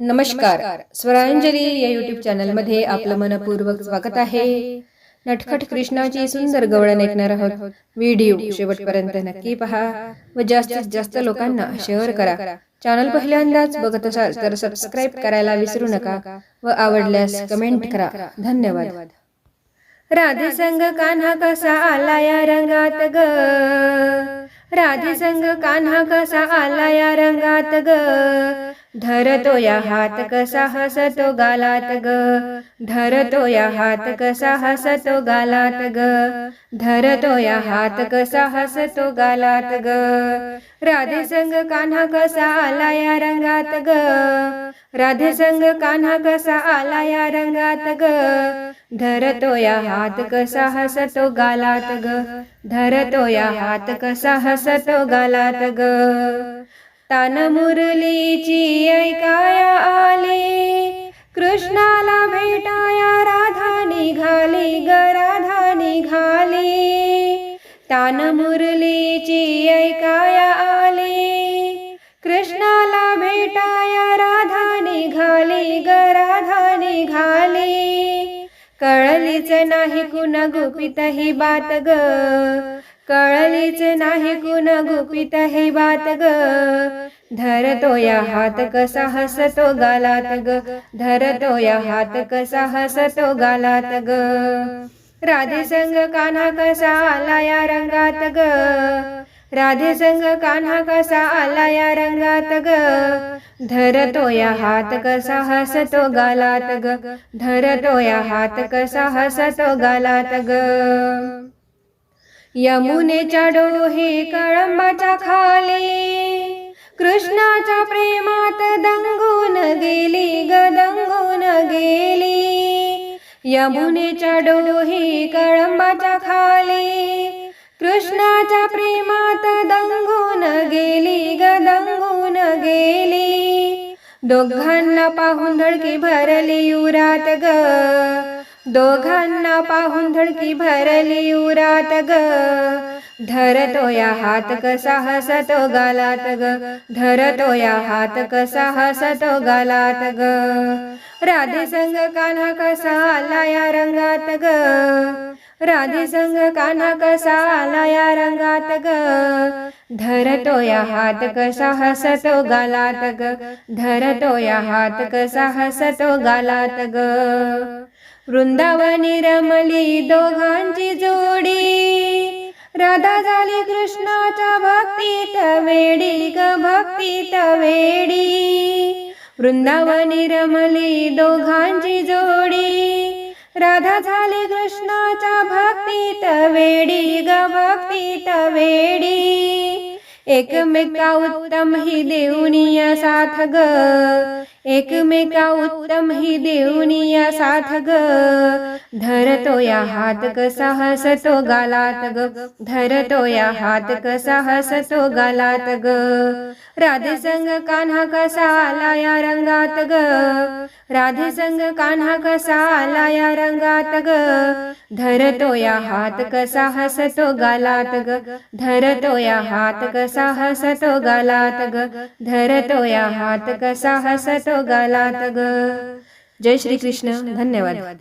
नमस्कार. स्वरांजली या युट्यूब चॅनलमध्ये आपलं मनपूर्वक स्वागत आहे. नटखट कृष्णाची सुंदर गवळण ऐकणार आहोत. व्हिडिओ शेवटपर्यंत नक्की पहा. व जास्तीत जास्त लोकांना शेअर करा. चॅनल पहिल्यांदाच बघत असाल तर सबस्क्राईब करायला विसरू नका व आवडल्यास कमेंट करा. धन्यवाद. राधे संग कान्हा कसा आला या रंगात ग? राधे संग कान्हा कसा आला या रंगात ग? धरतो या हात कसा हसतो गालात ग धरतो या हात कसा हसतो गालात ग धरतो या हात कसा हसतो गालात ग राधे संग कान्हा कसा आला या रंगात ग राधे संग कान्हा कसा आला या रंगात ग धरतो या हात कसा हसतो गालात ग धरतो या हात कसा हसतो गालात ग तान मुरलीची ऐकाया आली. कृष्णाला भेटाया राधा निघाली ग राधा निघाली तान मुरलीची ऐकाया आली. कृष्णाला भेटाया राधा निघाली ग राधा निघाली कळलीच नाही कुण गुपित ही बात ग. कळलीच नाही गुण गुपित हे बात ग. धरतो या हात कसा हसतो गालात ग. धरतो या हात कसा हसतो गालात ग. राधे संग कान्हा कसा आला या रंगात ग. राधे संग कान्हा कसा आला या रंगात ग. धरतो या हात कसा हसतो गालात ग. धरतो या हात कसा हसतो गालात ग. यमुनेच्या डोहे कळंबाच्या खाली कृष्णाच्या प्रेमात दंगून गेली ग दंगून गेली. यमुनेच्या डोहे कळंबाच्या खाली कृष्णाच्या प्रेमात दंगून गेली ग दंगून गेली. दोघांना पाहून धडकी भरली उरात ग. दोघांना पाहून धडकी भरली उरात ग. धरतो या हात कसा हसतो गालात ग. धरतो या हात कसा हसतो गालात ग. राधे संग कान्हा कसा आला या रंगात ग. राधे संग कान्हा कसा आला या रंगात ग. धरतो या हात कसा हसतो गालात ग. धरतो या हात कसा हसतो गालात ग. वृंदावनी रमली दोघांची जोडी. राधा झाली कृष्णाच्या भक्तीत वेडी ग भक्तीत वेडी. वृंदावनी रमली दोघांची जोडी. राधा झाली कृष्णाच्या भक्तीत वेडी ग भक्तीत वेडी. एकमेका उत्तम ही देऊनिया साथ ग एकमेका उत्तम ही देऊनिया साथ ग धरतो या हात कसा हसतो गालात ग. धरतो या हात कसा हसतो गालात ग. राधे संग कान्हा कसा आला या रंगात ग. राधे संग कान्हा कसा आला या रंगात ग. धरतो या हात कसा हसतो गालात ग. धरतो या हात कसा हसतो गालात ग. धरतो या हात कसा हसतो गालात ग. जय श्री कृष्ण धन्यवाद.